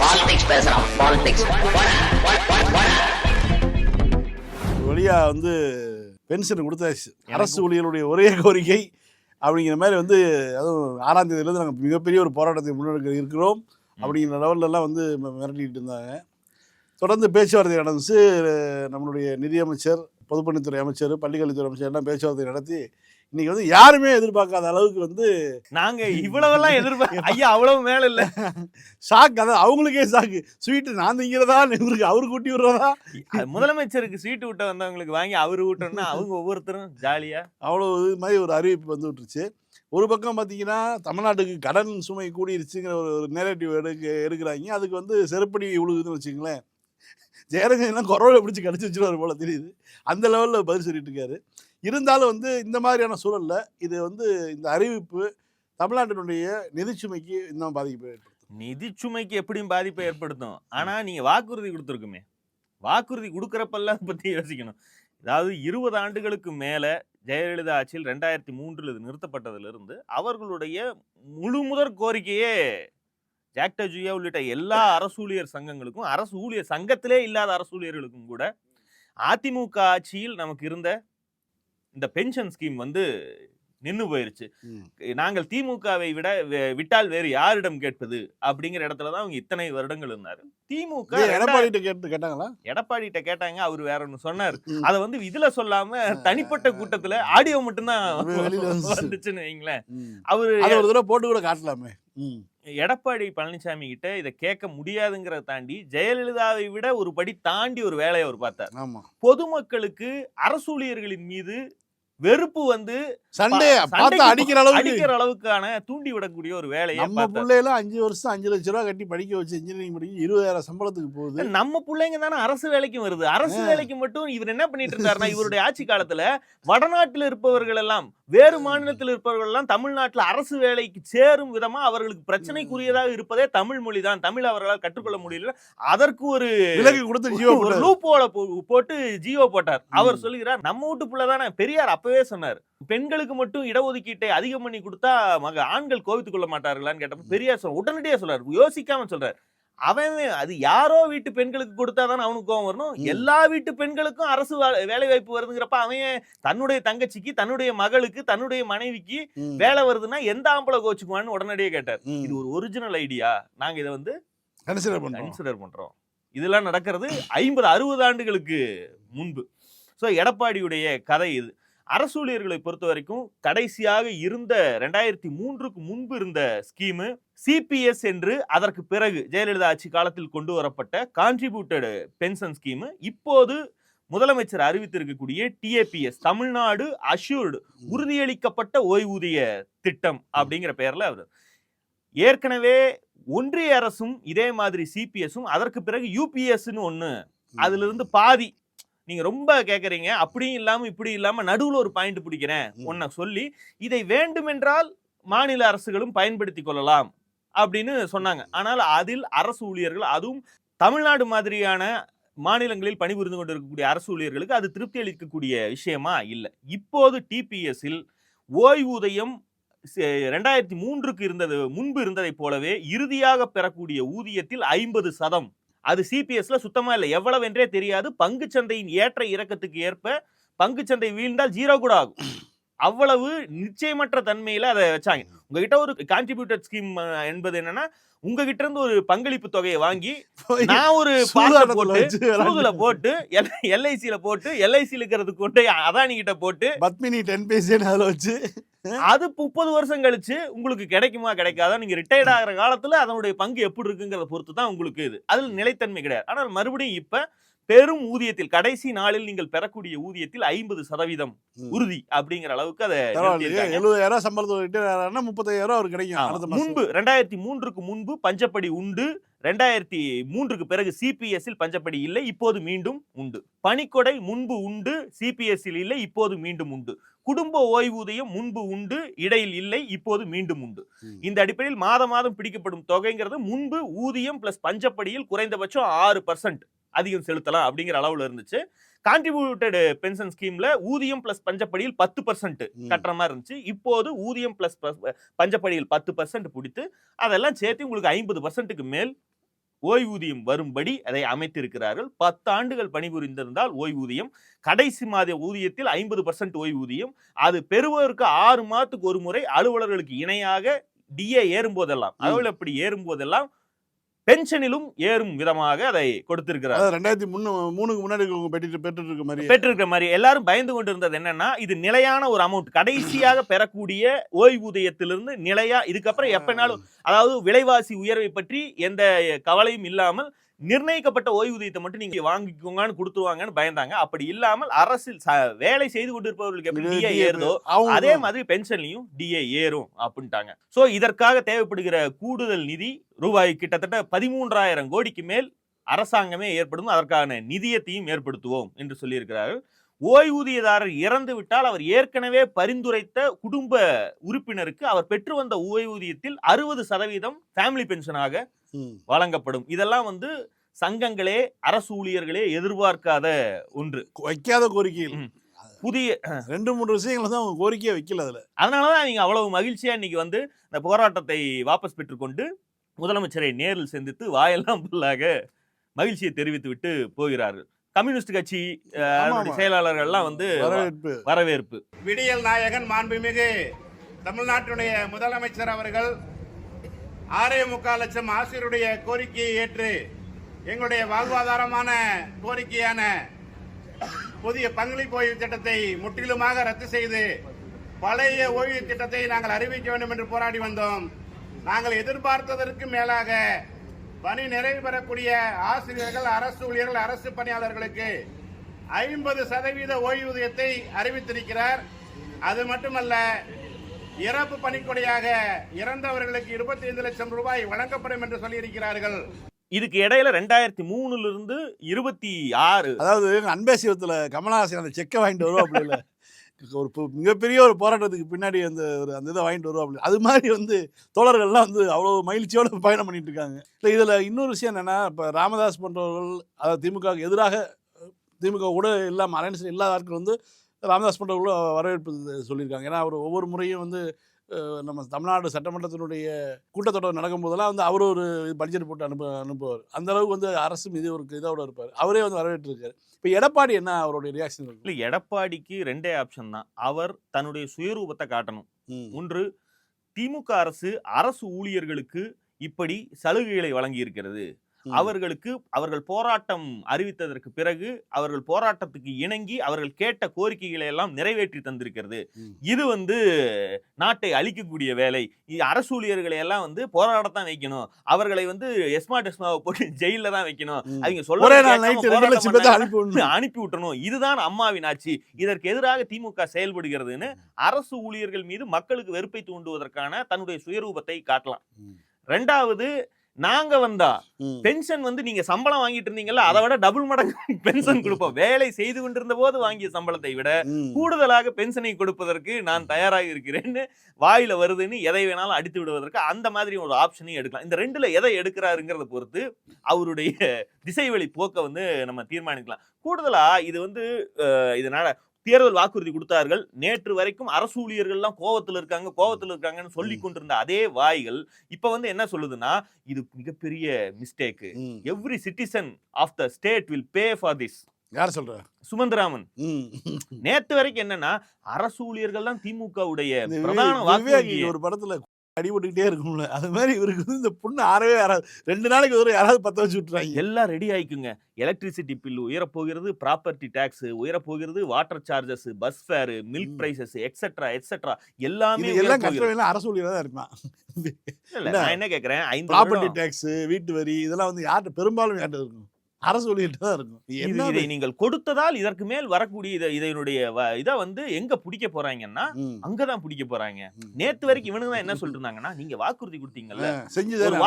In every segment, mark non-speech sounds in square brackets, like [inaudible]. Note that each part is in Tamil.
பாலிடிக்ஸ் பேசுறான் பாலிடிக்ஸ் வழியா வந்து பென்ஷன் கொடுத்தாச்சு. அரசு ஊழியர்களுடைய ஒரே கோரிக்கை அப்படிங்கிற மாதிரி வந்து அதுவும் ஆறாம் தேதியிலேருந்து நாங்கள் மிகப்பெரிய ஒரு போராட்டத்தை முன்னெடுக்க இருக்கிறோம் அப்படிங்கிற லெவல்லலாம் வந்து மி- மிரட்டிட்டு இருந்தாங்க. தொடர்ந்து பேச்சுவார்த்தை நடந்துச்சு. நம்மளுடைய நிதியமைச்சர் பொதுப்பணித்துறை அமைச்சர் பள்ளிக்கல்வித்துறை அமைச்சர் எல்லாம் பேச்சுவார்த்தை நடத்தி இன்னைக்கு வந்து யாருமே எதிர்பார்க்காத அளவுக்கு வந்து நாங்க இவ்வளவெல்லாம் எதிர்பார்க்க [laughs] ஐயா அவ்வளவு மேல இல்ல. ஷாக். அதான் அவங்களுக்கே ஷாக்கு. ஸ்வீட்டு நான் திங்கிறதா? இவருக்கு அவரு கூட்டி விடுறதா? முதலமைச்சருக்கு சீட்டு விட்ட வந்தவங்களுக்கு வாங்கி அவரு விட்டோம்னா அவங்க ஒவ்வொருத்தரும் ஜாலியா. அவ்வளோ இது மாதிரி ஒரு அறிவிப்பு வந்து விட்டுருச்சு. ஒரு பக்கம் பார்த்தீங்கன்னா தமிழ்நாட்டுக்கு கடன் சுமை கூடிருச்சுங்கிற ஒரு ஒரு நேரட்டிவ் எடுக்க எடுக்கிறாங்க. அதுக்கு வந்து செருப்படி உழுகுதுன்னு வச்சுங்களேன் ஜெயரஞ்சன் குறவை பிடிச்சி கடிச்சு வச்சுருவார் போல தெரியுது. அந்த லெவலில் பதில் சொல்லிட்டு இருக்காரு. இருந்தாலும் வந்து இந்த மாதிரியான சூழல்ல இது வந்து இந்த அறிவிப்பு தமிழ்நாட்டினுடைய நிதிச்சுமைக்கு இன்னும் பாதிப்பு ஏற்படுத்தும். நிதி சுமைக்கு எப்படியும் பாதிப்பை ஏற்படுத்தும். ஆனா நீங்க வாக்குறுதி கொடுத்துருக்குமே. வாக்குறுதி கொடுக்கறப்பெல்லாம் அதை பத்தி யோசிக்கணும். அதாவது இருபது ஆண்டுகளுக்கு மேல ஜெயலலிதா ஆட்சியில் ரெண்டாயிரத்தி மூன்றில் இது நிறுத்தப்பட்டதிலிருந்து அவர்களுடைய முழு முதற் கோரிக்கையே ஜாக்டா ஜூயா உள்ளிட்ட எல்லா அரசு ஊழியர் சங்கங்களுக்கும் அரசு ஊழியர் சங்கத்திலே இல்லாத அரசு ஊழியர்களுக்கும் கூட அதிமுக ஆட்சியில் நமக்கு இருந்த இந்த பென்ஷன் ஸ்கீம் வந்து நின்னு போயிருச்சு. நாங்கள் திமுகவை விட விட்டால் வேறு யாரிடம் கேட்பது? அப்படிங்கிற இடத்துல தான் அவங்க இத்தனை வருடங்கள் இருந்தாரு. திமுக எடப்பாடிட்ட கேட்டு கேட்டாங்களா? எடப்பாடிட்ட கேட்டாங்க அவர் வேற ஒண்ணு சொன்னார். அத வந்து இதுல சொல்லாம தனிப்பட்ட கூட்டத்துல ஆடியோ மட்டும்தான். [laughs] வந்துச்சுன்னு வைங்களேன். அவரு போட்டு கூட காட்டலாமே. எடப்பாடி பழனிசாமி கிட்ட இதை கேட்க முடியாதுங்கிறத தாண்டி ஜெயலலிதாவை விட ஒரு படி தாண்டி ஒரு வேலையை அவர் பார்த்தார். பொதுமக்களுக்கு அரசு ஊழியர்களின் மீது வெறுப்பு வந்து சண்டே பார்த்தா அடிக்கிற அளவுக்கு அடிக்கிற அளவுக்கான தூண்டி விடக்கூடிய ஒரு வேலையை நம்ம பிள்ளையெல்லாம் அஞ்சு வருஷம் அஞ்சு லட்ச ரூபா கட்டி படிக்க வச்சு இன்ஜினியரிங் படிக்க இருபதாயிரம் சம்பளத்துக்கு போகுது. நம்ம பிள்ளைங்க தானே அரசு வேலைக்கும் வருது. அரசு. வேலைக்கு மட்டும் இவர் என்ன பண்ணிட்டு இருந்தாருன்னா [laughs] இவருடைய ஆட்சி காலத்துல வடநாட்டுல இருப்பவர்கள் எல்லாம் வேறு மாநிலத்தில் இருப்பவர்கள் எல்லாம் தமிழ்நாட்டுல அரசு வேலைக்கு சேரும் விதமா அவர்களுக்கு பிரச்சனைக்குரியதாக இருப்பதே தமிழ் மொழி தான் தமிழ் அவர்களால் கற்றுக்கொள்ள முடியல அதற்கு ஒரு விலக்கு கொடுத்து ஜியோ ஒரு லூப்போல போட்டு ஜியோ போட்டார். அவர் சொல்லுகிறார் நம்ம வீட்டு புள்ள தானே பெரியார் அப்பவே சொன்னார். பெண்களுக்கு மட்டும் இடஒதுக்கீட்டை அதிகம் பண்ணி கொடுத்தா மக ஆண்கள் கோவித்துக் கொள்ள மாட்டார்களான்னு கேட்டப்ப பெரியார் சொல்ற உடனடியே சொல்றாரு யோசிக்காம சொல்றாரு. அவன் அது யாரோ வீட்டு பெண்களுக்கு கொடுத்தா தானே அவனுக்கு கோவம் வரணும். எல்லா வீட்டு பெண்களுக்கும் அரசு வேலை வாய்ப்பு வருதுங்கிறப்ப அவன் தன்னுடைய தங்கச்சிக்கு தன்னுடைய மகளுக்கு தன்னுடைய மனைவிக்கு. வேலை வருதுன்னா எந்த ஆம்பளை கோச்சுக்குவான்னு உடனடியே கேட்டார். இது ஒரு ஒரிஜினல் ஐடியா நாங்க இதை வந்து கன்சிடர் பண்றோம். கன்சிடர் பண்றோம். இதெல்லாம் நடக்கிறது ஐம்பது அறுபது ஆண்டுகளுக்கு முன்பு. ஸோ எடப்பாடியுடைய கதை இது. அரசு ஊழியர்களை பொறுத்த வரைக்கும் கடைசியாக இருந்த ரெண்டாயிரத்தி மூன்றுக்கு முன்பு இருந்த ஸ்கீமு சிபிஎஸ் என்று அதற்கு பிறகு ஜெயலலிதா ஆட்சி காலத்தில் கொண்டு வரப்பட்ட கான்ட்ரிபியூட்டட் பென்ஷன் ஸ்கீமு இப்போது முதலமைச்சர் அறிவித்திருக்கக்கூடிய டிஏபிஎஸ் தமிழ்நாடு அஷ்யூர்டு உறுதியளிக்கப்பட்ட ஓய்வூதிய திட்டம் அப்படிங்கிற பெயர்ல அவர். ஏற்கனவே ஒன்றிய அரசும் இதே மாதிரி சிபிஎஸும் அதற்கு பிறகு யூபிஎஸ்ன்னு ஒண்ணு அதுல இருந்து பாதி நீங்க ரொம்ப கேக்குறீங்க அப்படியும் இல்லாம இப்படி இல்லாம நடுவுல ஒரு பாயிண்ட் பிடிக்கிறேன் ம். ஒன்ன சொல்லி இதை வேண்டுமென்றால் மாநில அரசுகளும் பயன்படுத்திக் கொள்ளலாம் அப்படின்னு சொன்னாங்க. ஆனால் அதில் அரசு ஊழியர்கள் அதுவும் தமிழ்நாடு மாதிரியான மாநிலங்களில் பணிபுரிந்து கொண்டிருக்கக்கூடிய அரசு ஊழியர்களுக்கு அது திருப்தி அளிக்கக்கூடிய விஷயமா இல்லை. இப்போது டிபிஎஸ்ஸில் ஓய்வூதியம் ரெண்டாயிரத்தி மூன்றுக்கு இருந்தது முன்பு இருந்ததைப் போலவே இறுதியாக பெறக்கூடிய ஊதியத்தில் ஐம்பது சதம். அது சிபிஎஸ்ல சுத்தமா இல்லை. எவ்வளவு என்றே தெரியாது. பங்குச் சந்தையின் ஏற்ற இறக்கத்துக்கு ஏற்ப பங்குச் சந்தை வீழ்ந்தால் ஜீரோ கூட ஆகும். அவ்வளவு நிச்சயமற்ற தன்மையில அதை வச்சாங்க. உங்ககிட்ட ஒரு கான்ட்ரிபியூட்டட் ஸ்கீம் என்பது என்னன்னா உங்ககிட்ட இருந்து ஒரு பங்களிப்பு தொகையை வாங்கி நான் ஒரு போட்டு போட்டு எல்ஐசியில போட்டு எல்ஐசியில இருக்கிறது கொண்டு அதானி கிட்ட போட்டு பத்மினி டென் பைசேன்னு அதில் வச்சு. அது முப்பது வருஷம் கழிச்சு உங்களுக்கு கிடைக்குமா கிடைக்காதா? நீங்க ரிட்டையர்ட் ஆகிற காலத்துல அதனுடைய பங்கு எப்படி இருக்குங்கிறத பொறுத்து தான் உங்களுக்கு இது. அதில் நிலைத்தன்மை கிடையாது. ஆனால் மறுபடியும் இப்ப பெரும் ஊதியத்தில் கடைசி நாளில் நீங்கள் பெறக்கூடிய ஊதியத்தில் ஐம்பது சதவீதம். உறுதி அப்படிங்கிற அளவுக்கு அதை. எழுபதாயிரம் ஆகிறாருன்னா முப்பத்தாயிரம் அவர் கிடைக்கும். முன்பு ரெண்டாயிரத்தி மூன்றுக்கு முன்பு பஞ்சப்படி உண்டு. ரெண்டாயிரத்தி மூன்றுக்கு பிறகு சிபிஎஸ்ஸில் பஞ்சப்படி இல்லை. இப்போது மீண்டும் உண்டு. பணிக்கொடை முன்பு உண்டு. சிபிஎஸ்ஸில் இல்லை. இப்போது மீண்டும் உண்டு. குடும்ப ஓய்வூதியம் முன்பு உண்டு இடையில் இல்லை இப்போது மீண்டும் உண்டு. இந்த அடிப்படையில் மாதம் மாதம் பிடிக்கப்படும் தொகைங்கிறது முன்பு ஊதியம் பிளஸ் பஞ்சப்படியில் குறைந்தபட்சம் ஆறு பர்சன்ட் அதிகம் செலுத்தலாம் அப்படிங்கிற அளவுல இருந்துச்சு கான்ட்ரிபியூட்டட் பென்ஷன் ஸ்கீம்ல ஊதியம் பிளஸ் பஞ்சப்படியில் பத்து பர்சன்ட். கட்டுற மாதிரி இருந்துச்சு இப்போது ஊதியம் பிளஸ் பஞ்சப்படியில் பத்து பர்சன்ட் பிடித்து அதெல்லாம் சேர்த்து உங்களுக்கு ஐம்பது பர்சன்ட்டுக்கு மேல் ஓய்வூதியம் வரும்படி அதை அமைத்திருக்கிறார்கள். பத்து ஆண்டுகள் பணிபுரிந்திருந்தால் ஓய்வூதியம் கடைசி மாத ஊதியத்தில் ஐம்பது பர்சன்ட் ஓய்வூதியம். அது பெறுவதற்கு ஆறு மாதத்துக்கு ஒரு முறை அலுவலர்களுக்கு இணையாக டிஏ ஏறும் போதெல்லாம் அலுவலர் அப்படி ஏறும் போதெல்லாம் பென்ஷனிலும் ஏறும் விதமாக அதை கொடுத்திருக்கிறார். ரெண்டாயிரத்தி மூணு மூணுக்கு முன்னாடி பெற்று இருக்க மாதிரி பெற்றிருக்கிற மாதிரி எல்லாரும் பயந்து கொண்டு இருந்தது என்னன்னா இது நிலையான ஒரு அமௌண்ட் கடைசியாக பெறக்கூடிய ஓய்வூதியத்திலிருந்து நிலையா இதுக்கப்புறம் எப்பனாலும் அதாவது விலைவாசி உயர்வை பற்றி எந்த கவலையும் இல்லாமல் நிர்ணயிக்கப்பட்ட ஓய்வூதியத்தை மட்டும் நீங்க வாங்கிக்கோங்கன்னு கொடுத்துருவாங்கன்னு பயந்தாங்க. அப்படி இல்லாமல் அரசில் வேலை செய்து கொண்டிருப்பவர்களுக்கு எப்படி டிஏ ஏறுதோ அதே மாதிரி பென்ஷன்லயும் டிஏ ஏறும் அப்படின்ட்டாங்க. சோ இதற்காக தேவைப்படுகிற கூடுதல் நிதி ரூபாய் கிட்டத்தட்ட பதிமூன்றாயிரம் கோடிக்கு மேல் அரசாங்கமே ஏற்படும் அதற்கான நிதியத்தையும் ஏற்படுத்துவோம் என்று சொல்லியிருக்கிறார்கள். ஓய்வூதியதாரர் இறந்து விட்டால் அவர் ஏற்கனவே பரிந்துரைத்த குடும்ப உறுப்பினருக்கு அவர் பெற்று வந்த ஓய்வூதியத்தில் அறுபது சதவீதம் ஃபேமிலி பென்ஷனாக. வழங்கப்படும். இதெல்லாம் வந்து சங்கங்களே அரசு ஊழியர்களே எதிர்பார்க்காத ஒன்று. வைக்காத கோரிக்கைகள். புதிய ரெண்டு மூணு விஷயங்களை தான் அவங்க கோரிக்கையை வைக்கல அதுல. அதனாலதான் நீங்க அவ்வளவு மகிழ்ச்சியா இன்னைக்கு வந்து இந்த போராட்டத்தை வாபஸ் பெற்றுக்கொண்டு முதலமைச்சரை நேரில் சந்தித்து வாயெல்லாம் புல்லாக மகிழ்ச்சியை தெரிவித்து விட்டு போகிறார்கள். கம்யூனிஸ்ட் கட்சி. செயலாளர்கள்லாம் வந்து வரவேற்பு. வரவேற்பு. விடியல் நாயகன் மாண்புமிகு. தமிழ்நாட்டுடைய முதலமைச்சர் அவர்கள் ஆறே முக்கால் லட்சம் ஆசிரியருடைய கோரிக்கையை ஏற்று எங்களுடைய வாழ்வாதாரமான கோரிக்கையான புதிய பங்களிப்பு ஓய்வு திட்டத்தை முற்றிலுமாக ரத்து செய்து பழைய ஓய்வு திட்டத்தை நாங்கள் அறிவிக்க வேண்டும் என்று போராடி வந்தோம். நாங்கள் எதிர்பார்த்ததற்கு மேலாக பணி நிறைவு பெறக்கூடிய ஆசிரியர்கள் அரசு ஊழியர்கள் அரசு பணியாளர்களுக்கு ஐம்பது சதவீத ஓய்வூதியத்தை அறிவித்திருக்கிறார். அது மட்டுமல்ல இறப்பு பணிக்கொடையாக இறந்தவர்களுக்கு இருபத்தி ஐந்து லட்சம் ரூபாய் வழங்கப்படும் என்று சொல்லியிருக்கிறார்கள். இதுக்கு இடையில ரெண்டாயிரத்தி மூணுல இருந்து இருபத்தி ஆறு. அதாவது அன்பே சிவத்துல கமலஹாசன் அந்த செக்கை வாங்கிட்டு வருவா அப்படி இல்லை. ஒரு மிகப்பெரிய ஒரு போராட்டத்துக்கு பின்னாடி அந்த ஒரு அந்த இதை வாங்கிட்டு வருவா அப்படி அது மாதிரி வந்து தோழர்கள்லாம் வந்து அவ்வளோ மகிழ்ச்சியோட பயணம் பண்ணிட்டு இருக்காங்க. இல்லை இதில் இன்னொரு விஷயம் என்னன்னா இப்போ ராமதாஸ் போன்றவர்கள் அதாவது திமுகவுக்கு எதிராக திமுக கூட இல்லாமல் அலைன்ஸ் இல்லாத ஆட்கள் வந்து ராமதாஸ் போன்றவர்களும் வரவேற்பு சொல்லியிருக்காங்க. ஏன்னா அவர் ஒவ்வொரு முறையும் வந்து நம்ம தமிழ்நாடு சட்டமன்றத்தினுடைய கூட்டத்தொடர் நடக்கும் போதெல்லாம் வந்து அவர் ஒரு பட்ஜெட் போட்டு அனுப்ப அனுப்புவார். அந்த அளவுக்கு வந்து அரசு மீது ஒரு இதோட இருப்பார். அவரே வந்து வரவேற்றிருக்காரு. இப்போ எடப்பாடி என்ன அவருடைய ரியாக்ஷன் இருக்கு இல்ல எடப்பாடிக்கு ரெண்டே ஆப்ஷன் தான். அவர் தன்னுடைய சுயரூபத்தை காட்டணும். ஒன்று திமுக அரசு அரசு ஊழியர்களுக்கு இப்படி சலுகைகளை வழங்கி இருக்கிறது. அவர்களுக்கு அவர்கள் போராட்டம் அறிவித்ததற்கு பிறகு அவர்கள் போராட்டத்துக்கு இணங்கி அவர்கள் கேட்ட கோரிக்கைகளை எல்லாம் நிறைவேற்றி தந்திருக்கிறது. இது வந்து நாட்டை அழிக்கக்கூடிய வேலை. அரசு ஊழியர்களை எல்லாம் வந்து போராடத்தான் வைக்கணும். அவர்களை வந்து எஸ்மா டெஸ்மாவை போட்டு ஜெயில தான் வைக்கணும். அவங்க சொல்ல அனுப்பி விட்டணும் இதுதான் அம்மாவின் ஆட்சி. இதற்கு எதிராக திமுக செயல்படுகிறதுன்னு அரசு ஊழியர்கள் மீது மக்களுக்கு வெறுப்பை தூண்டுவதற்கான தன்னுடைய சுயரூபத்தை காட்டலாம். ரெண்டாவது நாங்க வந்தா. பென்ஷன் வந்து நீங்க சம்பளம் வாங்கிட்டு இருந்தீங்கல்ல அதை விட டபுள் மடங்கு பென்ஷன் கொடுப்போம் வேலை செய்து கொண்டிருந்த போது வாங்கிய சம்பளத்தை விட. கூடுதலாக பென்ஷனை கொடுப்பதற்கு நான் தயாராக இருக்கிறேன்னு வாயில வருதுன்னு எதை வேணாலும் அடித்து விடுவதற்கு அந்த மாதிரி ஒரு ஆப்ஷனையும் எடுக்கலாம் இந்த ரெண்டுல எதை எடுக்கிறாருங்கிறத பொறுத்து அவருடைய திசைவழி போக்க வந்து நம்ம தீர்மானிக்கலாம் கூடுதலா இது வந்து இதனால தேர்தல் வாக்குறுதி கொடுத்தார்கள். நேற்று வரைக்கும் அரசு ஊழியர்கள்லாம் கோவத்துல இருக்காங்க கோவத்துல இருக்காங்கன்னு சொல்லி கொண்டிருந்த அதே வாய்கள் இப்ப வந்து என்ன சொல்லுதுன்னா இது மிகப்பெரிய மிஸ்டேக் ம். Every citizen of the state will pay for this யார் சொல்ற? சுமந்திராமன். நேத்து வரைக்கும் என்னன்னா அரசு ஊழியர்கள் தான் திமுகவுடைய பிரதான வாக்குறுதி ஒரு படத்துல அடிபட்டுக்கிட்டே இருக்கும்ல. அது மாதிரி இவருக்கு வந்து இந்த புண்ணு ஆறவே ஆறாது. ரெண்டு நாளைக்கு ஒரு யாராவது பத்த வச்சு விட்டுறாங்க. எல்லாம் ரெடி ஆயிக்குங்க. எலக்ட்ரிசிட்டி பில் உயரப்போகிறது property tax உயரப்போகிறது water charges bus fare milk. Prices etcetera etcetera எல்லாமே எல்லாம். கட்டுறவங்க அரசு ஊழியர் தான் இருப்பான். நான் என்ன கேக்குறேன் ஐந்து ப்ராப்பர்ட்டி டேக்ஸ் வீட்டு வரி இதெல்லாம் வந்து யார்கிட்ட பெரும்பாலும் யார்கிட்ட இருக்கும்? அரசு ஊழியர்கிட்ட தான் இருக்கும். இது? நீங்கள் கொடுத்ததால் இதற்கு மேல் வரக்கூடிய இத- இதனுடைய இதை வந்து எங்க பிடிக்க போறாங்கன்னா. அங்கதான் பிடிக்க போறாங்க. நேத்து வரைக்கும் இவனுங்க தான் என்ன சொல்லிட்டு இருந்தாங்கன்னா நீங்க வாக்குறுதி கொடுத்தீங்கல்ல. செஞ்சு எனக்கு பார்த்தா?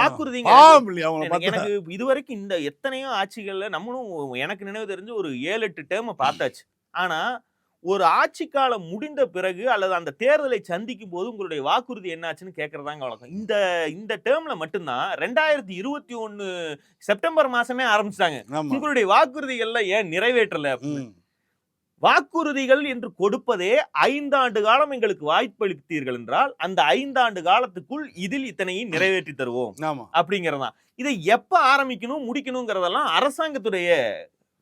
எனக்கு இதுவரைக்கும் இந்த எத்தனையோ ஆட்சிகள்ல நம்மளும் எனக்கு நினைவு தெரிஞ்சு ஒரு ஏழு எட்டு டேர்ம் பார்த்தாச்சு. ஆனா ஒரு ஆட்சி காலம் முடிந்த பிறகு அல்லது அந்த தேர்தலை சந்திக்கும் போது உங்களுடைய வாக்குறுதி என்னாச்சுன்னு கேட்கறதாங்க வழக்கம். இந்த இந்த டேர்ம்ல மட்டும்தான் ரெண்டாயிரத்தி இருபத்தி ஒன்னு செப்டம்பர் மாசமே ஆரம்பிச்சிட்டாங்க. உங்களுடைய வாக்குறுதிகள்ல ஏன் நிறைவேற்றல. வாக்குறுதிகள் என்று கொடுப்பதே ஐந்தாண்டு காலம் எங்களுக்கு வாய்ப்பளித்தீர்கள் என்றால் அந்த ஐந்தாண்டு காலத்துக்குள் இதில் இத்தனையும் நிறைவேற்றி தருவோம். ஆமா. அப்படிங்கறதுதான் இதை எப்ப ஆரம்பிக்கணும் முடிக்கணுங்கிறதெல்லாம் அரசாங்கத்துடைய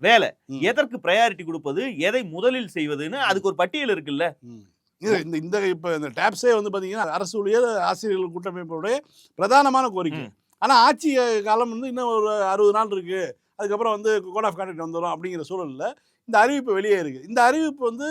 வேலை. எதற்கு ப்ரையாரிட்டி கொடுப்பது? எதை முதலில் செய்வதுன்னு அதுக்கு ஒரு பட்டியல் இருக்குல்ல. இந்த இந்த இப்போ இந்த டேப்ஸே வந்து பார்த்தீங்கன்னா அரசு ஊழியர் ஆசிரியர்கள் கூட்டமைப்புடைய பிரதானமான கோரிக்கை. ஆனால் ஆட்சி காலம் வந்து இன்னும் ஒரு அறுபது நாள் இருக்கு. அதுக்கப்புறம் வந்து கோட் ஆஃப் கான்டக்ட் வந்துடும் அப்படிங்கிற சூழல்ல இந்த அறிவிப்பு வெளியே இருக்கு. இந்த அறிவிப்பு வந்து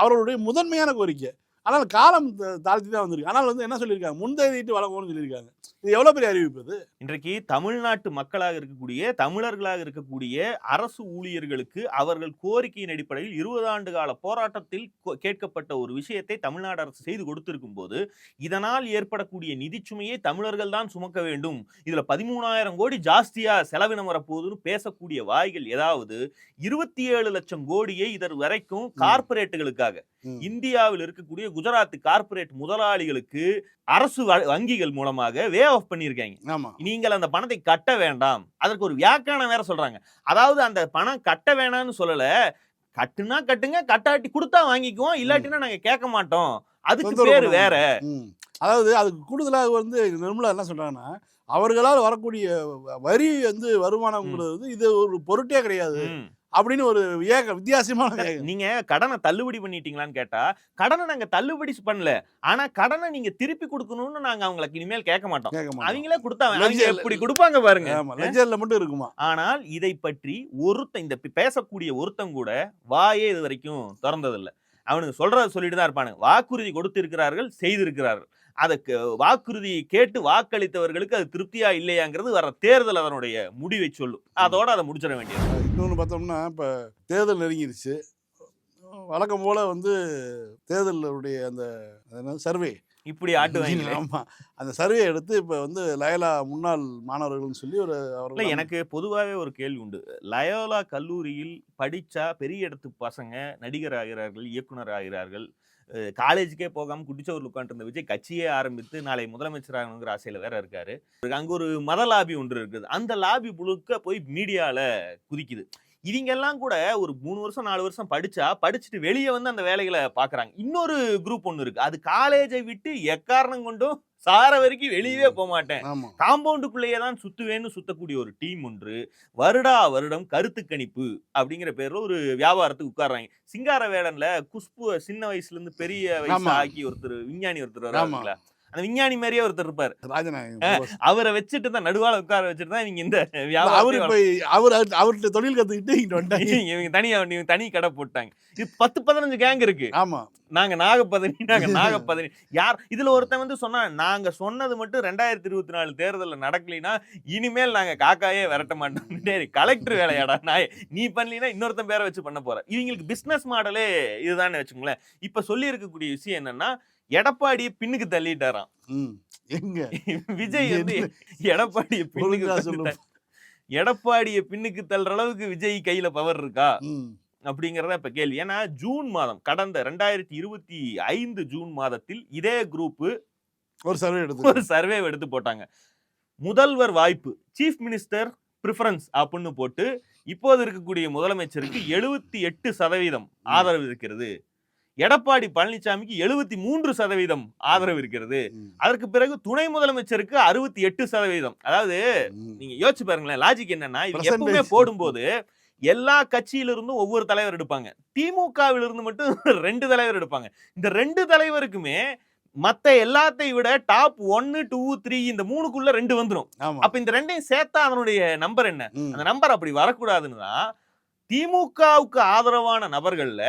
அவர்களுடைய முதன்மையான கோரிக்கை. ஆனால் காலம் தாழ்த்தி தான் வந்திருக்கு. ஆனால் வந்து என்ன சொல்லியிருக்காங்க? முன்தேதிட்டு வழங்கணும்னு சொல்லியிருக்காங்க. இது எவ்வளோ பெரிய அறிவிப்பு இது இன்றைக்கு தமிழ்நாட்டு மக்களாக இருக்கக்கூடிய தமிழர்களாக இருக்கக்கூடிய அரசு ஊழியர்களுக்கு அவர்கள் கோரிக்கையின் அடிப்படையில் இருபது ஆண்டு கால போராட்டத்தில் கேட்கப்பட்ட ஒரு விஷயத்தை தமிழ்நாடு அரசு செய்து கொடுத்திருக்கும் போது இதனால் ஏற்படக்கூடிய நிதிச்சுமையை தமிழர்கள் தான் சுமக்க வேண்டும். இதுல பதிமூணாயிரம் கோடி ஜாஸ்தியா செலவினம் வரப்போகுதுன்னு பேசக்கூடிய வாய்கள் ஏதாவது இருபத்தி ஏழு லட்சம் கோடியை இதர் வரைக்கும் கார்ப்பரேட்டுகளுக்காக ம். இந்தியாவில் இருக்கக்கூடிய குஜராத் கார்ப்பரேட் முதலாளிகளுக்கு அரசு வங்கிகள் மூலமாக வே ஆஃப் பண்ணியிருக்காங்க ஆமா. நீங்கள் அந்த பணத்தை கட்ட வேண்டாம். அதற்கு ஒரு வியாக்கியானம் வேற சொல்றாங்க. அதாவது அந்த பணம் கட்ட வேணாம்னு சொல்லல. கட்டுனா கட்டுங்க கட்டாட்டி கொடுத்தா வாங்கிக்குவோம். இல்லாட்டினா நாங்க கேட்க மாட்டோம். அதுக்கு பேரு வேற. அதாவது அதுக்கு கூடுதலாக வந்து நிர்மலா என்ன சொல்றாங்கன்னா அவர்களால் வரக்கூடிய வரி வந்து வருமானம்ங்கிறது வந்து இது ஒரு பொருட்டே கிடையாது. அப்படின்னு ஒரு ஏக வித்தியாசமான. நீங்க கடனை தள்ளுபடி பண்ணிட்டீங்களான்னு கேட்டா கடனை நாங்க தள்ளுபடி பண்ணல. ஆனா கடனை நீங்க திருப்பி கொடுக்கணும்னு நாங்க அவங்களுக்கு இனிமேல் கேட்க மாட்டோம். அவங்களே கொடுத்தா அவங்க லஞ்ச- எப்படி கொடுப்பாங்க பாருங்க. லெஜர்ல மட்டும் இருக்குமா? ஆனால் இதை பற்றி ஒருத்தன் இந்த பேசக்கூடிய ஒருத்தன் கூட வாயே இது வரைக்கும் திறந்ததில்லை. அவனுக்கு சொல்றத சொல்லிட்டு தான் இருப்பானுங்க. வாக்குறுதி கொடுத்திருக்கிறார்கள் செய்திருக்கிறார்கள். அதுக்கு வாக்குறுதியை கேட்டு வாக்களித்தவர்களுக்கு அது திருப்தியா இல்லையாங்கிறது வர தேர்தல் அதனுடைய முடிவை சொல்லும். அதோட அதை முடிச்சிட வேண்டியது. இன்னொன்று பார்த்தோம்னா இப்போ தேர்தல் நெருங்கிருச்சு. வழக்கம் போல வந்து தேர்தலுடைய அந்த அது சர்வே. இப்படி ஆட்டுவாங்களே [laughs] ஆமா. அந்த சர்வே எடுத்து இப்போ வந்து லயலா முன்னாள் மாணவர்கள்னு சொல்லி ஒரு அவர்கள் எனக்கு பொதுவாகவே ஒரு கேள்வி உண்டு. லயோலா கல்லூரியில் படிச்சா பெரிய இடத்து பசங்க நடிகர் ஆகிறார்கள் இயக்குனர் ஆகிறார்கள். காலேஜுக்கே போகாமல் குடிச்சவர்கள் உட்காந்துருந்த விஜய் கட்சியே ஆரம்பித்து நாளை முதலமைச்சராகணுங்கிற ஆசையில் வேற இருக்காரு. அங்கே ஒரு மத லாபி ஒன்று இருக்குது. அந்த லாபி முழுக்க போய் மீடியாவில் குதிக்குது. இவங்க எல்லாம் கூட ஒரு மூணு வருஷம் நாலு வருஷம் படிச்சா படிச்சுட்டு வெளியே வந்து அந்த வேலைகளை பாக்குறாங்க இன்னொரு குரூப் ஒன்று இருக்கு. அது காலேஜை விட்டு எக்காரணம் கொண்டும் சார வரைக்கும் வெளியவே போக மாட்டேன் காம்பவுண்டுக்குள்ளேயே தான் சுத்துவேன்னு சுத்தக்கூடிய ஒரு டீம் ஒன்று. வருடா வருடம் கருத்து கணிப்பு அப்படிங்கிற பேர்ல ஒரு வியாபாரத்துக்கு உட்கார்றாங்க. சிங்கார வேடன்ல குஷ்பு சின்ன வயசுல இருந்து பெரிய வயசு. ஆக்கி ஒருத்தர் விஞ்ஞானி ஒருத்தர். வராங்களா அந்த விஞ்ஞானி மாதிரியே ஒருத்தர் இருப்பார். அவரை வச்சுட்டு தான் நடுவால உட்கார வச்சுட்டு தான் இவங்க இந்த அவரு அவர் அவர்கிட்ட தொழில் கத்துக்கிட்டு இங்க [laughs] இவங்க தனியா இவங்க தனி கடை போட்டாங்க. இது பத்து பதினஞ்சு கேங் இருக்கு. ஆமா. நாங்க நாகப்பதனி நாங்க [laughs] நாகப்பதனி யார் இதுல ஒருத்தன் வந்து சொன்னா நாங்க சொன்னது மட்டும் ரெண்டாயிரத்தி இருபத்தி நாலு தேர்தல்ல நடக்கலைன்னா இனிமேல் நாங்க காக்காயே விரட்ட மாட்டோம். [laughs] டேய் கலெக்டர் வேலையாடா நான் நீ பண்ணலினா இன்னொருத்தன் பேரை வச்சு பண்ண போற. இவங்களுக்கு பிசினஸ் மாடலே இதுதானே வச்சுங்களேன் இப்ப சொல்லி இருக்கக்கூடிய விஷயம் என்னன்னா எடப்பாடியை பின்னுக்கு தள்ளிட்டாராம். எங்க? விஜய் வந்து எடப்பாடியை பின்னுக்கு எடப்பாடியை பின்னுக்கு தள்ளுற அளவுக்கு விஜய் கையில பவர் இருக்கா? அப்படிங்கறத இப்ப கேள்வி. ஏன்னா ஜூன் மாதம் கடந்த ரெண்டாயிரத்தி இருபத்தி ஐந்து ஜூன் மாதத்தில் இதே குரூப் ஒரு சர்வே எடுத்து ஒரு சர்வே எடுத்து போட்டாங்க. முதல்வர் வாய்ப்பு சீஃப் மினிஸ்டர் ப்ரிஃபரன்ஸ் அப்படின்னு போட்டு இப்போது இருக்கக்கூடிய முதலமைச்சருக்கு எழுபத்தி எட்டு சதவீதம் ஆதரவு இருக்கிறது. எடப்பாடி பழனிசாமிக்கு எழுபத்தி மூன்று சதவீதம் ஆதரவு இருக்கிறது. அதற்கு பிறகு துணை முதலமைச்சருக்கு அறுபத்தி எட்டு சதவீதம். அதாவது. நீங்க யோசிச்சு பாருங்களேன் லாஜிக் என்னன்னா இவங்க எப்பவுமே. போடும்போது எல்லா கட்சியில இருந்தும் ஒவ்வொரு தலைவர் எடுப்பாங்க. திமுகவில் இருந்து மட்டும் [laughs] ரெண்டு தலைவர் எடுப்பாங்க. இந்த ரெண்டு தலைவருக்குமே மத்த எல்லாத்தையும் விட டாப் ஒன்னு டூ த்ரீ இந்த மூணுக்குள்ள ரெண்டு வந்துரும். ஆமா. அப்ப இந்த ரெண்டையும் சேர்த்தா அதனுடைய நம்பர் என்ன? அந்த நம்பர் அப்படி வரக்கூடாதுன்னு தான் திமுகவுக்கு ஆதரவான நபர்கள்ல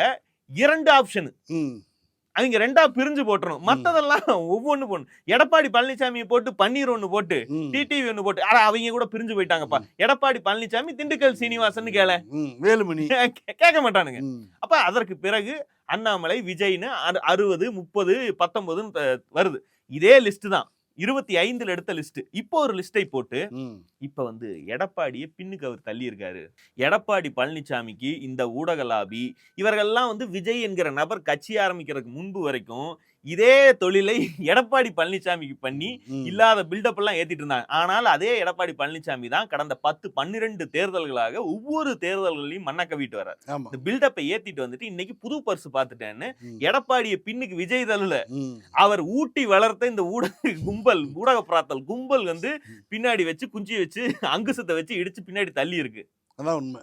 இரண்டு ஆப்ஷன் அவங்க ரெண்டா பிரிஞ்சு போட்டுறணும். மத்ததெல்லாம் ஒவ்வொன்னு போடணும். எடப்பாடி பழனிசாமியை போட்டு பன்னீர் ஒண்ணு போட்டு டிடிவி ஒண்ணு போட்டு ஆனா அவங்க கூட பிரிஞ்சு போயிட்டாங்கப்பா. எடப்பாடி பழனிசாமி திண்டுக்கல் சீனிவாசன் கேள. வேலுமணி. [laughs] கேட்க மாட்டானுங்க. அப்ப அதற்கு பிறகு அண்ணாமலை விஜய்னு அறு- அறுபது முப்பது பத்தொன்பதுன்னு வருது. இதே லிஸ்ட் தான். இருபத்தி ஐந்துல எடுத்த லிஸ்ட் இப்போ ஒரு லிஸ்டை போட்டு இப்ப வந்து எடப்பாடியை பின்னுக்கு அவர் தள்ளி இருக்காரு எடப்பாடி பழனிசாமிக்கு இந்த ஊடக லாபி இவர்கள்லாம் வந்து விஜய் என்கிற நபர் கட்சி ஆரம்பிக்கிறதுக்கு முன்பு வரைக்கும் இதே தொழிலை எடப்பாடி பழனிசாமிக்கு பண்ணி. இல்லாத பில்டப் எல்லாம் ஏத்திட்டு இருந்தாங்க. ஆனால் அதே எடப்பாடி பழனிசாமி தான் கடந்த பத்து பன்னிரெண்டு தேர்தல்களாக ஒவ்வொரு தேர்தல்களையும் மண்ண கவிட்டு வர்றார் இந்த பில்டப்பை ஏத்திட்டு வந்துட்டு இன்னைக்கு புது பரிசு பார்த்துட்டேன்னு. எடப்பாடிய பின்னுக்கு விஜய் ம். அவர் ஊட்டி வளர்த்த இந்த ஊடக கும்பல் ஊடக பிராத்தல் கும்பல் வந்து பின்னாடி வச்சு குஞ்சி வச்சு அங்குசத்தை வச்சு இடிச்சு பின்னாடி தள்ளி இருக்கு. அதான் உண்மை.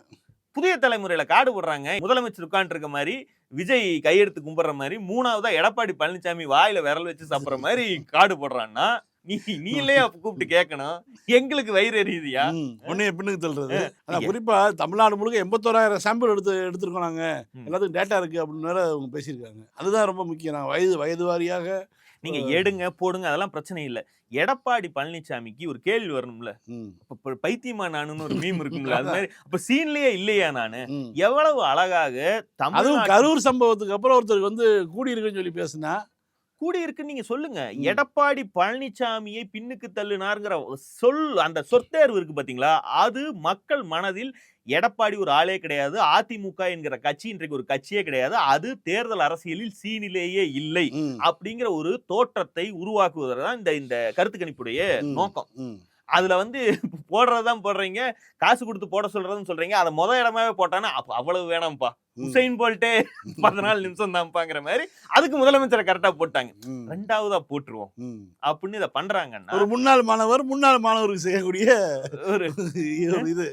புதிய தலைமுறையில காடு போடுறாங்க. முதலமைச்சர் உட்கார்ந்து இருக்க மாதிரி விஜய் கையெடுத்து கும்பிடுற மாதிரி மூணாவதா எடப்பாடி பழனிசாமி வாயில விரல் வச்சு சாப்பிடுற மாதிரி காடு போடுறான்னா நீ நீ இல்லையா [laughs] கூப்பிட்டு கேட்கணும் எங்களுக்கு வயிறு எரியுதியா? தள்ளுறது ஆனா இங்க. குறிப்பா தமிழ்நாடு முழுக்க எண்பத்தோராயிரம் சாம்பிள் எடுத்து எடுத்திருக்கோம் நாங்க. எல்லாத்துக்கும் டேட்டா இருக்கு அப்படின்னு அவங்க பேசியிருக்காங்க. அதுதான் ரொம்ப முக்கியம். நான் வயது வயது வாரியாக நீங்க எடுங்க போடுங்க அதெல்லாம் பிரச்சனை இல்ல. எடப்பாடி பழனிசாமிக்கு ஒரு கேள்வி வரணும்ல. பைத்தியமா நானுன்னு ஒரு மீம் இருக்கும்ல அது [laughs] மாதிரி அப்ப சீன்லயே இல்லையா நானு. எவ்வளவு அழகாக தமிழ் கரூர் சம்பவத்துக்கு அப்புறம் ஒருத்தருக்கு வந்து கூடி இருக்குன்னு சொல்லி பேசுனா? கூடி இருக்குன்னு நீங்க சொல்லுங்க. எடப்பாடி பழனிசாமியை பின்னுக்கு தள்ளுனாருங்கிற சொல் அந்த சொற்தேர்வு இருக்கு பாத்தீங்களா? அது மக்கள் மனதில் எடப்பாடி ஒரு ஆளே கிடையாது அதிமுக என்கிற கட்சி இன்றைக்கு ஒரு கட்சியே கிடையாது அது தேர்தல் அரசியலில் சீனிலேயே இல்லை. அப்படிங்கிற ஒரு தோற்றத்தை உருவாக்குவதுதான் இந்த இந்த கருத்து கணிப்புடைய. நோக்கம். அதுல வந்து போடுறதுதான் போடுறீங்க காசு கொடுத்து போட சொல்றதுன்னு சொல்றீங்க அதை முத இடமாவே போட்டானா அப்ப அவ்வளவு வேணாம்ப்பா. உசைன் போல்ட்டே பதினாலு நிமிஷம் தான்ப்பாங்கிற மாதிரி அதுக்கு முதலமைச்சரை கரெக்டா போட்டாங்க. ரெண்டாவதா போட்டுருவோம். அப்படின்னு இதை பண்றாங்கன்னா ஒரு முன்னாள் மாணவர் முன்னாள் மாணவருக்கு செய்யக்கூடிய ஒரு இது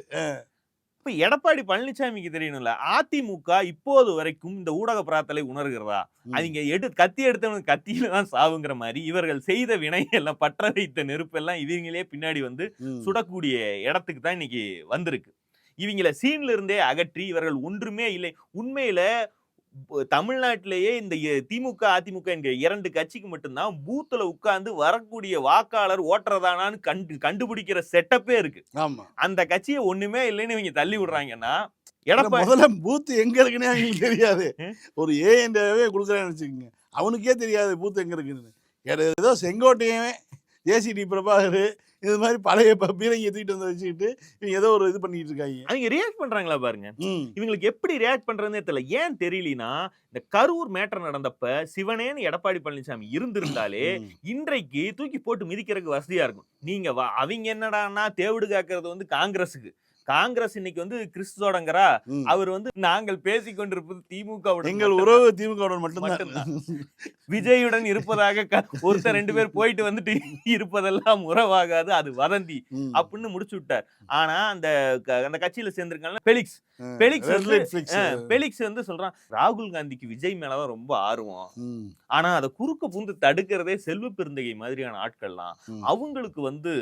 இப்ப எடப்பாடி பழனிசாமிக்கு தெரியணும்ல அதிமுக இப்போது வரைக்கும் இந்த ஊடக பிரார்த்தலை உணர்கிறதா. அவங்க எடு கத்தி எடுத்தவனுக்கு கத்தியில தான் சாவுங்கிற மாதிரி இவர்கள் செய்த வினை எல்லாம் பற்ற வைத்த நெருப்பு எல்லாம் இவங்களே பின்னாடி வந்து. சுடக்கூடிய இடத்துக்கு தான் இன்னைக்கு வந்திருக்கு இவங்கள சீன்ல இருந்தே அகற்றி இவர்கள் ஒன்றுமே இல்லை உண்மையில தமிழ்நாட்டிலேயே இந்த திமுக அதிமுக என்கிற இரண்டு கட்சிக்கு மட்டும்தான் பூத்துல உட்கார்ந்து வரக்கூடிய வாக்காளர் ஓட்டுறதானான்னு கண்டு கண்டுபிடிக்கிற செட்டப்பே இருக்கு. ஆமா. அந்த கட்சியை ஒண்ணுமே இல்லைன்னு இவங்க தள்ளி விடுறாங்கன்னா எடப்பாடி முதல்ல பூத் எங்க இருக்குன்னே அவங்களுக்கு தெரியாது. [laughs] ஒரு ஏஎன்டாவே கொடுக்குறேன்னு வச்சுக்கோங்க. அவனுக்கே தெரியாது பூத் எங்க இருக்குன்னு. ஏதோ- செங்கோட்டையன் ஜேசிடி பிரபாகர் இது மாதிரி பழைய பீரங்கி தூக்கிட்டு வந்து வச்சுக்கிட்டு இவங்க ஏதோ ஒரு இது பண்ணிட்டு இருக்காங்க. அவங்க ரியாக்ட் பண்றாங்களா பாருங்க. இவங்களுக்கு எப்படி ரியாக்ட் பண்றதுனே தெரியல. ஏன் தெரியலனா இந்த கரூர் மேட்டர் நடந்தப்ப சிவனேன்னு எடப்பாடி பழனிசாமி இருந்திருந்தாலே. இன்றைக்கு தூக்கி போட்டு மிதிக்கிறதுக்கு வசதியா இருக்கும். நீங்க அவங்க என்னடான்னா தேவடு காக்கிறது வந்து காங்கிரஸுக்கு. காங்கிரஸ் இன்னைக்கு வந்து கிறிஸ்துவோடங்கிறா. அவர் வந்து நாங்கள் பேசிக் கொண்டிருப்பது திமுக எங்கள் உறவு திமுகவுடன் மட்டும்தான். விஜயுடன் இருப்பதாக ஒருத்தர் ரெண்டு பேர் போயிட்டு வந்துட்டு இருப்பதெல்லாம் உறவாகாது அது வதந்தி. அப்படின்னு முடிச்சு விட்டார் ஆனா அந்த அந்த கட்சியில சேர்ந்திருக்காங்க பெலிக்ஸ். பெலிக்ஸ் பெலிக்ஸ் வந்து சொல்றான் ராகுல் காந்திக்கு விஜய் மேலதான் ரொம்ப ஆர்வம். ஆனா அதை குறுக்க பூந்து தடுக்கிறதே செல்வ பெருந்தகை மாதிரியான ஆட்கள்லாம். அவங்களுக்கு வந்து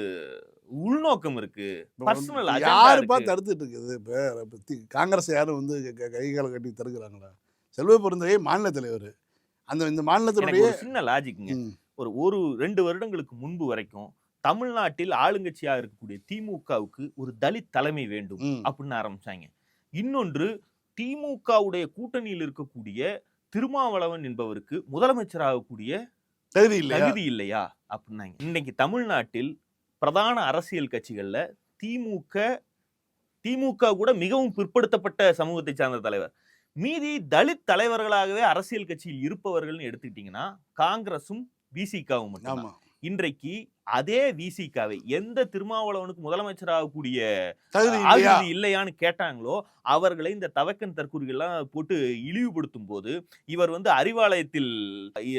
உள்நோக்கம் இருக்கு பர்சனல் யாருப்பா தடுத்துட்டு இருக்குது? இப்ப காங்கிரஸ் யாரும் வந்து க- க- கை கால கட்டி தடுக்கிறாங்களா செல்வ பெருந்தகை மாநில தலைவர். அந்த இந்த மாநிலத்தினுடைய சின்ன லாஜிக்குங்க ம். ஒரு ஒரு ரெண்டு வருடங்களுக்கு முன்பு வரைக்கும் தமிழ்நாட்டில் ஆளுங்கட்சியா இருக்கக்கூடிய திமுகவுக்கு ஒரு தலித் தலைமை வேண்டும். அப்படின்னு ஆரம்பிச்சாங்க. இன்னொன்று திமுகவுடைய கூட்டணியில் இருக்கக்கூடிய திருமாவளவன் என்பவருக்கு முதலமைச்சராகக்கூடிய தகுதி இல்லையா? தகுதி இல்லையா? அப்படின்னாங்க. இன்னைக்கு தமிழ்நாட்டில் பிரதான அரசியல் கட்சிகள்ல திமுக திமுக கூட மிகவும் பிற்படுத்தப்பட்ட சமூகத்தை சார்ந்த தலைவர். மீதி தலித் தலைவர்களாகவே அரசியல் கட்சியில் இருப்பவர்கள்னு எடுத்துக்கிட்டீங்கன்னா காங்கிரசும் விசிகாவும் மட்டும் இன்றைக்கு அதே விசிகாவை எந்த திருமாவளவனுக்கு தகுதி இல்லையா? ஆகுதி இல்லையான்னு கேட்டாங்களோ அவர்களை இந்த தவக்கன் தற்கூறிகள்லாம் போட்டு இழிவுபடுத்தும் போது இவர் வந்து அறிவாலயத்தில்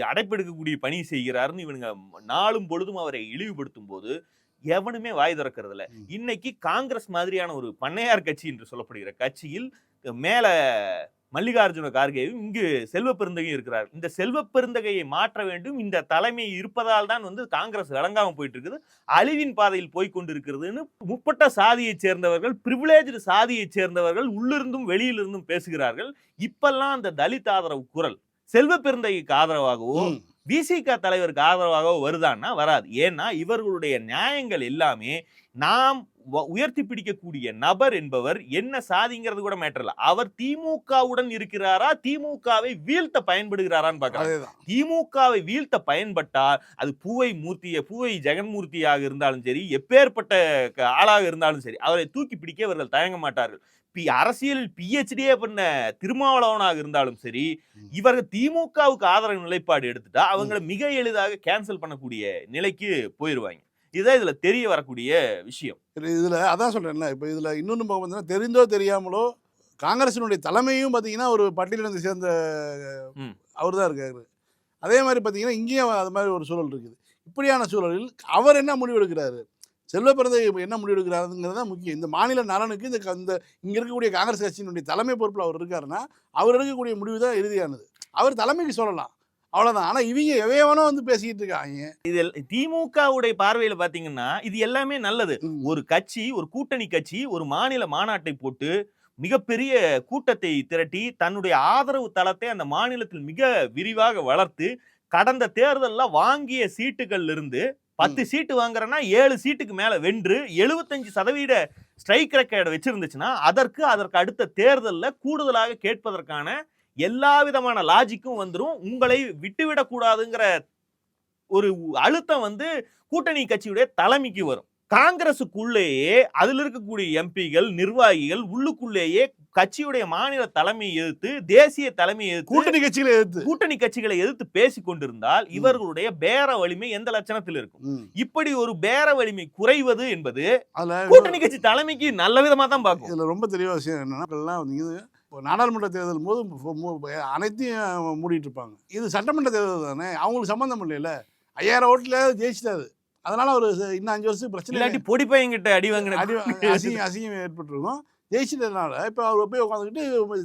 அடைப்பெடுக்கக்கூடிய பணி செய்கிறாருன்னு இவனுங்க நாளும் பொழுதும் அவரை இழிவுபடுத்தும் போது எவனுமே வாய் திறக்கிறது இல்ல. இன்னைக்கு காங்கிரஸ் மாதிரியான ஒரு பண்ணையார் கட்சி என்று சொல்லப்படுகிற கட்சியில் மேல மல்லிகார்ஜுன கார்கேயும் இங்கு செல்வ பெருந்தகையும் இருக்கிறார். இந்த செல்வ பெருந்தகையை மாற்ற வேண்டும். இந்த தலைமை இருப்பதால் தான் வந்து காங்கிரஸ் விளங்காம போயிட்டு இருக்குது அழிவின் பாதையில் போய் கொண்டிருக்கிறதுன்னு முப்பட்ட சாதியைச் சேர்ந்தவர்கள் பிரிவிலேஜ்டு சாதியைச் சேர்ந்தவர்கள் உள்ளிருந்தும் வெளியிலிருந்தும் பேசுகிறார்கள். இப்பெல்லாம் அந்த தலித் ஆதரவு குரல். செல்வ பெருந்தகைக்கு ஆதரவாகவோ. விசிக தலைவருக்கு ஆதரவாகவோ வருதான்னா வராது. ஏன்னா இவர்களுடைய நியாயங்கள் எல்லாமே நாம் உயர்த்தி பிடிக்கக்கூடிய நபர் என்பவர் என்ன சாதிங்கிறது கூட மேட்டர் இல்ல. அவர் திமுகவுடன் இருக்கிறாரா? திமுகவை வீழ்த்த பயன்படுகிறாரான்னு பார்க்கலாம். திமுகவை வீழ்த்த பயன்பட்டால் அது பூவை மூர்த்திய பூவை ஜெகன்மூர்த்தியாக இருந்தாலும் சரி எப்பேற்பட்ட ஆளாக இருந்தாலும் சரி அவரை தூக்கி பிடிக்க இவர்கள் தயங்க மாட்டார்கள். பி அரசியலில் பிஹெச்டியே பண்ண திருமாவளவனாக இருந்தாலும் சரி இவர்கள் திமுகவுக்கு ஆதரவு நிலைப்பாடு எடுத்துட்டா அவங்களை மிக எளிதாக கேன்சல் பண்ணக்கூடிய நிலைக்கு போயிருவாங்க. இதுதான் இதுல தெரிய வரக்கூடிய விஷயம். இதுல- அதான் சொல்றேன்ல இப்போ இதுல இன்னொன்று பார்த்தீங்கன்னா தெரிந்தோ தெரியாமலோ காங்கிரசினுடைய தலைமையும் பார்த்தீங்கன்னா ஒரு பட்டியலினத்தை சேர்ந்த. அவர் தான் இருக்காரு. அதே மாதிரி பார்த்தீங்கன்னா இங்கேயும் அது மாதிரி ஒரு சூழல் இருக்குது. இப்படியான சூழலில் அவர் என்ன முடிவு எடுக்கிறாரு செல்வ பிறந்தை என்ன முடிவு எடுக்கிறாருங்கிறது தான் முக்கியம். இந்த மாநில நலனுக்கு இந்த இந்த இங்கே இருக்கக்கூடிய காங்கிரஸ் கட்சியினுடைய தலைமை பொறுப்பில் அவர் இருக்காருன்னா அவர் எடுக்கக்கூடிய முடிவு தான் இறுதியானது. அவர் தலைமைக்கு சொல்லலாம். அவ்வளோதான் ஆனால் இவங்க எவையவனோ வந்து பேசிக்கிட்டு இருக்காங்க. இதில் திமுகவுடைய பார்வையில பாத்தீங்கன்னா இது எல்லாமே நல்லது. ஒரு கட்சி ஒரு கூட்டணி கட்சி ஒரு மாநில மாநாட்டை போட்டு மிகப்பெரிய கூட்டத்தை திரட்டி தன்னுடைய ஆதரவு தளத்தை அந்த மாநிலத்தில் மிக விரிவாக வளர்த்து கடந்த தேர்தல்ல வாங்கிய சீட்டுகள்ல இருந்து பத்து சீட்டு வாங்குறேன்னா ஏழு சீட்டுக்கு மேல வென்று எழுபத்தஞ்சு சதவீத ஸ்ட்ரைக் ரெக்கார்டு வச்சிருந்துச்சுன்னா அதற்கு அதற்கு அடுத்த தேர்தல்ல கூடுதலாக கேட்பதற்கான எல்லா விதமான லாஜிக்கும் வந்துரும். உங்களை விட்டுவிடக் கூடாதுங்கிற ஒரு அழுத்தம் வந்து கூட்டணி கட்சியுடைய தலைமைக்கு வரும். காங்கிரசுக்குள்ளேயே அதில் இருக்கக்கூடிய எம்பிகள் நிர்வாகிகள் உள்ளுக்குள்ளேயே கட்சியுடைய மாநில தலைமையை எதிர்த்து தேசிய தலைமையை எதிர்த்து கூட்டணி கட்சிகளை எதிர்த்து. கூட்டணி கட்சிகளை எதிர்த்து பேசிக் கொண்டிருந்தால் இவர்களுடைய பேர வலிமை எந்த லட்சணத்தில் இருக்கும். இப்படி ஒரு பேர வலிமை குறைவது என்பது கூட்டணி கட்சி தலைமைக்கு நல்ல விதமா தான் பார்க்கும். இதில் ரொம்ப தெளிவாக விஷயம் என்னன்னா இது இப்போ நாடாளுமன்ற தேர்தல் போது அனைத்தையும் மூடிட்டு இருப்பாங்க. இது சட்டமன்ற தேர்தல் தானே? அவங்களுக்கு சம்மந்தம் இல்லைல்ல. ஐயாயிரம் ஓட்டுல ஜெயிச்சிட்டாரு. அதனால ஒரு இன்னும் அஞ்சு வருஷத்துக்கு பிரச்சனை இல்லை. இல்லாட்டி பொடி பையன்கிட்ட அடி வாங்கின அடி [laughs] அசிங்கம் அசிங்கம் ஏற்பட்டிருக்கும் ஜெயிச்சிட்டதுனால இப்போ அவர் போய் உட்காந்துக்கிட்டு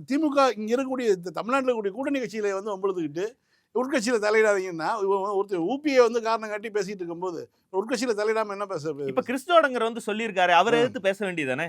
திமுக இங்கே இருக்கக்கூடிய தமிழ்நாட்டில் இருக்கக்கூடிய கூட்டணி கட்சியில வந்து வம்பளுத்துக்கிட்டு உட்கட்சியில் தலையிடாதீங்கன்னா ஒருத்தர் ஊபியை வந்து காரணம் காட்டி பேசிட்டு இருக்கும்போது உட்கட்சியில் தலையிடாம என்ன பேச இப்ப கிறிஸ்தோடங்கர் வந்து சொல்லியிருக்காரு அவரை. எதிர்த்து பேச வேண்டியதானே.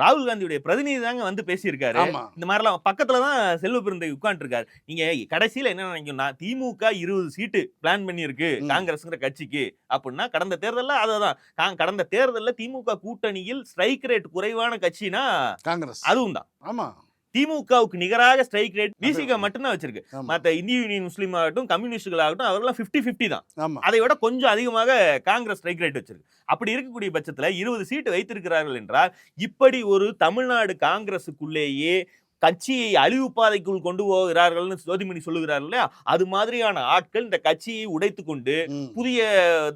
ராகுல் காந்தியுடைய பிரதிநிதி தாங்க வந்து பேசியிருக்காரு. இந்த மாதிரிலாம் பக்கத்துல தான் செல்வ பிறந்தை உட்காந்துருக்காரு நீங்க கடைசியில என்ன நினைக்கணும்னா திமுக இருபது சீட்டு பிளான் பண்ணியிருக்கு. காங்கிரஸ்ங்கிற கட்சிக்கு அப்படின்னா கடந்த தேர்தல்ல அததான். கா- கடந்த தேர்தல்ல திமுக கூட்டணியில் ஸ்ட்ரைக் ரேட் குறைவான கட்சினா காங்கிரஸ். அதுவும் தான் ஆமா. திமுகவுக்கு நிகராக ஸ்ட்ரைக் ரேட் பிசிக மட்டும்தான் வச்சிருக்கு. மத்த இந்திய யூனியன் முஸ்லீம் ஆகட்டும் கம்யூனிஸ்டுகள் ஆகட்டும் அவரெல்லாம் 50 50 தான் அதை விட கொஞ்சம் அதிகமாக காங்கிரஸ் ஸ்ட்ரைக் ரேட் வச்சிருக்கு. அப்படி இருக்கக்கூடிய பட்சத்துல இருபது சீட்டு வைத்திருக்கிறார்கள் என்றால் இப்படி ஒரு தமிழ்நாடு காங்கிரசுக்குள்ளேயே கட்சியை அழிவு பாதைக்குள் கொண்டு போகிறார்கள்னு ஜோதிமணி சொல்லுகிறார்கள் இல்லையா? அது மாதிரியான ஆட்கள் இந்த கட்சியை உடைத்து கொண்டு. புதிய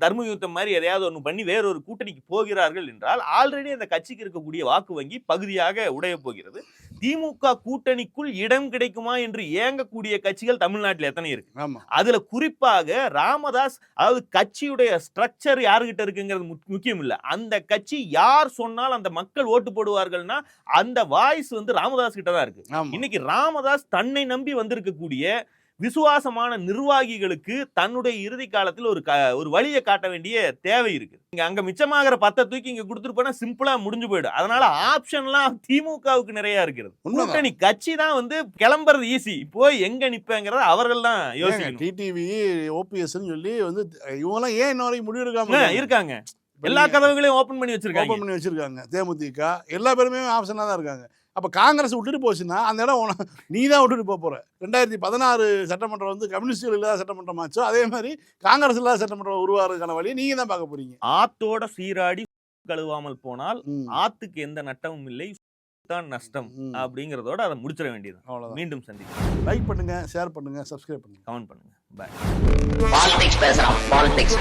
தர்ம யுத்தம் மாதிரி எதையாவது ஒன்று பண்ணி வேறொரு கூட்டணிக்கு போகிறார்கள் என்றால் ஆல்ரெடி அந்த கட்சிக்கு இருக்கக்கூடிய வாக்கு வங்கி பகுதியாக உடைய போகிறது. திமுக கூட்டணிக்குள் இடம் கிடைக்குமா என்று ஏங்கக்கூடிய கட்சிகள் தமிழ்நாட்டில் எத்தனை இருக்கு? அதுல குறிப்பாக ராமதாஸ் அதாவது கட்சியுடைய ஸ்ட்ரக்சர் யாருகிட்ட இருக்குங்கிறது முக்- முக்கியம் இல்ல. அந்த கட்சி யார் சொன்னால் அந்த மக்கள் ஓட்டு போடுவார்கள்னா அந்த வாய்ஸ் வந்து ராமதாஸ் கிட்ட தான் இருக்கு. இன்னைக்கு ராமதாஸ் தன்னை நம்பி வந்திருக்கக்கூடிய விசுவாசமான நிர்வாகிகளுக்கு தன்னுடைய இறுதி காலத்தில் ஒரு க- ஒரு வழியை காட்ட வேண்டிய தேவை இருக்கு இங்க அங்க மிச்சமாகிற பத்தை தூக்கி இங்க கொடுத்துட்டு போனா சிம்பிளா முடிஞ்சு போயிடும். அதனால ஆப்ஷன்லாம் திமுகவுக்கு நிறைய இருக்கிறது. கூட்டணி கட்சி தான் வந்து கிளம்புறது ஈஸி போய் எங்க நிப்பேங்கிறத அவர்கள் தான் யோசிக்கணும். டிடிவி ஓபிஎஸ்ன்னு சொல்லி வந்து இவங்கெல்லாம் ஏன் இன்ன வரைக்கும் முடிவு இருக்காங்க? இருக்காங்க. எல்லா கதவுகளையும் ஓபன் பண்ணி வச்சிருக்காங்க. ஓபன் பண்ணி வச்சிருக்காங்க. தேமுதிக எல்லா பேருமே ஆப்ஷனாக தான் இருக்காங்க. அப்போ காங்கிரஸ் விட்டுட்டு போச்சுன்னா அந்த இடம் உன- நீ தான் விட்டுட்டு போக போற. ரெண்டாயிரத்தி பதினாறு சட்டமன்றம் வந்து கம்யூனிஸ்டுகள் இல்லாத சட்டமன்றம் ஆச்சோ அதே மாதிரி காங்கிரஸ் இல்லாத சட்டமன்றம் உருவாகிறதுக்கான வழியை நீங்க தான் பார்க்க போறீங்க. ஆத்தோட சீராடி [laughs] கழுவாமல் போனால். ஆத்துக்கு எந்த நட்டமும் இல்லை [laughs] தான் நஷ்டம். அப்படிங்கறதோட அதை முடிச்சிட வேண்டியது அவ்வளவுதான். மீண்டும் சந்திக்கலாம். லைக் பண்ணுங்க ஷேர் பண்ணுங்க சப்ஸ்கிரைப் பண்ணுங்க. கமெண்ட் பண்ணுங்க. பாய் பாலிடிக்ஸ் பேசுறான் பாலிடிக்ஸ்